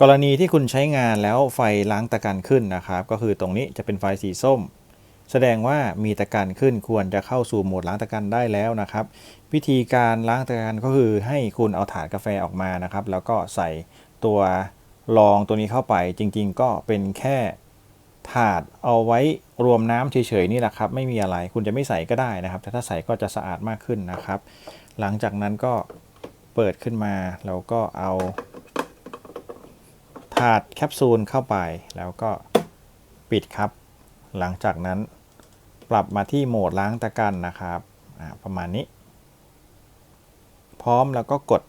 กรณีที่คุณใช้งานแล้วไฟล้างตะกันขึ้นนะครับ ก็คือตรงนี้จะเป็นไฟสีส้ม แสดงว่ามีตะกันขึ้นควรจะเข้าสู่โหมดล้างตะกันได้แล้วนะครับ วิธีการล้างตะกันก็คือให้คุณเอาถาดกาแฟออกมานะครับ แล้วก็ใส่ตัวรองตัวนี้เข้าไป จริง ๆ ก็เป็นแค่ถาดเอาไว้รวมน้ำเฉยๆนี่แหละครับ ไม่มีอะไรคุณจะไม่ใส่ก็ได้นะครับ แต่ถ้าใส่ก็จะสะอาดมากขึ้นนะครับ หลังจากนั้นก็เปิดขึ้นมาแล้วก็เอา ถาดแคปซูลเข้าไปแล้วก็ปิดครับ หลังจากนั้นปรับมาที่โหมดล้างตะกันนะครับประมาณนี้ พร้อมแล้วก็กด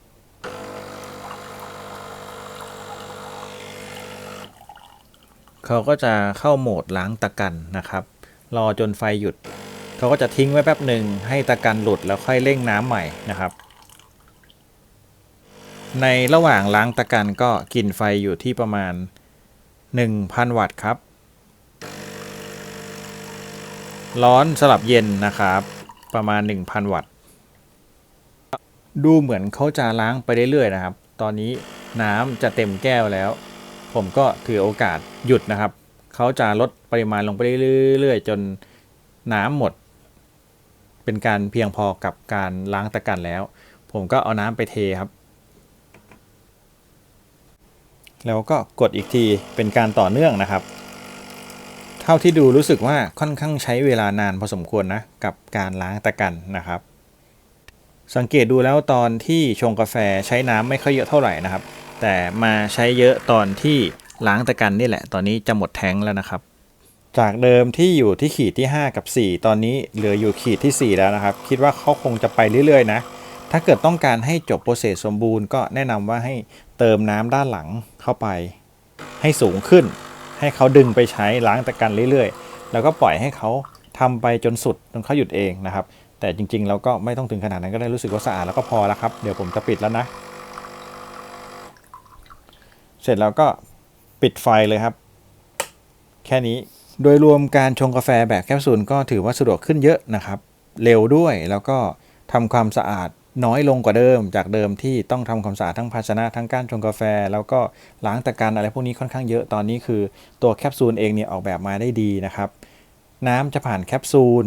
เขาก็จะเข้าโหมดล้างตะกันนะครับ รอจนไฟหยุด เขาก็จะทิ้งไว้แป๊บหนึ่งให้ตะกันหลุดแล้วค่อยเร่งน้ำใหม่นะครับ ในระหว่างล้างตะกันก็กินไฟอยู่ที่ประมาณ 1,000 วัตต์ครับ ร้อนสลับเย็นนะครับ ประมาณ 1,000 วัตต์ ดูเหมือนเขาจะล้างไปเรื่อยๆนะครับ ตอนนี้น้ำจะเต็มแก้วแล้ว ผมก็ถือโอกาสหยุดนะครับ เขาจะลดปริมาณลงไปเรื่อยๆ จนน้ำหมด เป็นการเพียงพอกับการล้างตะกันแล้ว ผมก็เอาน้ำไปเทครับ แล้วก็กดอีกทีเป็นการต่อเนื่องนะครับ เท่าที่ดูรู้สึกว่าค่อนข้างใช้เวลานานพอสมควรนะกับการล้างตะกันนะครับ สังเกตดูแล้วตอนที่ชงกาแฟใช้น้ำไม่ค่อยเยอะเท่าไหร่นะครับ แต่มาใช้เยอะตอนที่ล้างตะกันนี่แหละ ตอนนี้จะหมดแท้งแล้วนะครับ จากเดิมที่อยู่ที่ขีดที่ 5 กับ 4 ตอนนี้เหลืออยู่ขีดที่ 4 แล้วนะครับ คิดว่าเขาคงจะไปเรื่อยๆนะถ้าเกิดต้องการให้จบโปรเซสสมบูรณ์ก็แนะนำว่าให้ เติมน้ำด้านหลังเข้าไป ให้สูงขึ้น ให้เขาดึงไปใช้ล้างตะกันเรื่อยๆ แล้วก็ปล่อยให้เขาทำไปจนสุดจนเขาหยุดเองนะครับ แต่จริงๆ เราก็ไม่ต้องถึงขนาดนั้นก็ได้รู้สึกว่าสะอาดแล้วก็พอแล้วครับ เดี๋ยวผมจะปิดแล้วนะ เสร็จแล้วก็ปิดไฟเลยครับ แค่นี้โดยรวมการชงกาแฟแบบแคปซูลก็ถือว่าสะดวกขึ้นเยอะนะครับ เร็วด้วยแล้วก็ทำความสะอาด น้อยลงกว่าเดิม จากเดิมที่ต้องทำความสะอาดทั้งภาชนะทั้งก้ารชงกาแฟ แล้วก็ล้างตะกันอะไรพวกนี้ค่อนข้างเยอะตอนนี้คือตัวแคปซูลเองเนี่ยออกแบบมาได้ดีนะครับ น้ำจะผ่านแคปซูล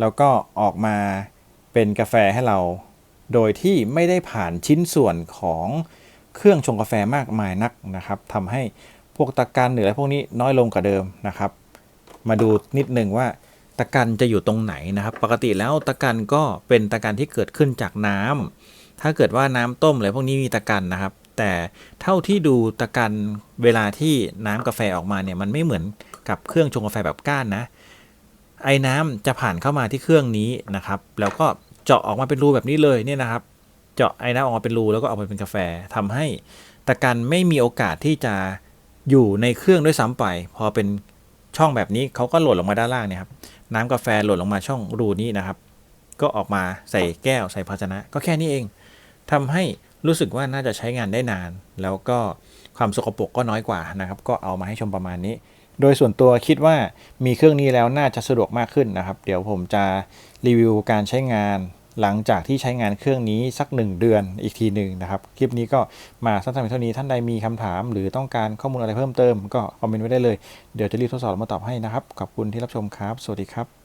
แล้วก็ออกมาเป็นกาแฟให้เรา โดยที่ไม่ได้ผ่านชิ้นส่วนของเครื่องชงกาแฟมากมายนักนะครับทำให้พวกตะกันหรืออะไรพวกนี้น้อยลงกว่าเดิมนะครับ มาดูนิดหนึ่งว่า ตะกันจะอยู่ตรงไหนนะครับ ปกติแล้วตะกันก็เป็นตะกันที่เกิดขึ้นจากน้ำถ้าเกิดว่าน้ำต้มอะไรพวกนี้มีตะกันนะครับ แต่เท่าที่ดูตะกันเวลาที่น้ำกาแฟออกมาเนี่ยมันไม่เหมือนกับเครื่องชงกาแฟแบบก้านนะ ไอ้น้ำจะผ่านเข้ามาที่เครื่องนี้นะครับ แล้วก็เจาะออกมาเป็นรูแบบนี้เลยเนี่ยนะครับ เจาะไอ้น้ำออกมาเป็นรูแล้วก็ออกมาเป็นกาแฟทำให้ตะกันไม่มีโอกาสที่จะอยู่ในเครื่องด้วยซ้ำไป พอเป็น ช่องแบบนี้เขาก็หล่นลงมาด้านล่างเนี่ยครับน้ำกาแฟหล่นลงมาช่องรูนี้นะครับ ก็ออกมาใส่แก้วใส่ภาชนะ ก็แค่นี้เองทำให้รู้สึกว่าน่าจะใช้งานได้นาน แล้วก็ความสกปรกก็น้อยกว่านะครับ ก็เอามาให้ชมประมาณนี้ โดยส่วนตัวคิดว่ามีเครื่องนี้แล้วน่าจะสะดวกมากขึ้นนะครับ เดี๋ยวผมจะรีวิวการใช้งาน หลังจากที่ใช้งานเครื่องนี้สัก 1 เดือนอีกทีหนึ่งนะครับ คลิปนี้ก็มาสั้นๆเท่านี้ท่านใดมีคำถาม หรือต้องการข้อมูลอะไรเพิ่มเติมก็คอมเมนต์ไว้ได้เลย เดี๋ยวจะรีบทดสอบมาตอบให้นะครับ ขอบคุณที่รับชมครับ สวัสดีครับ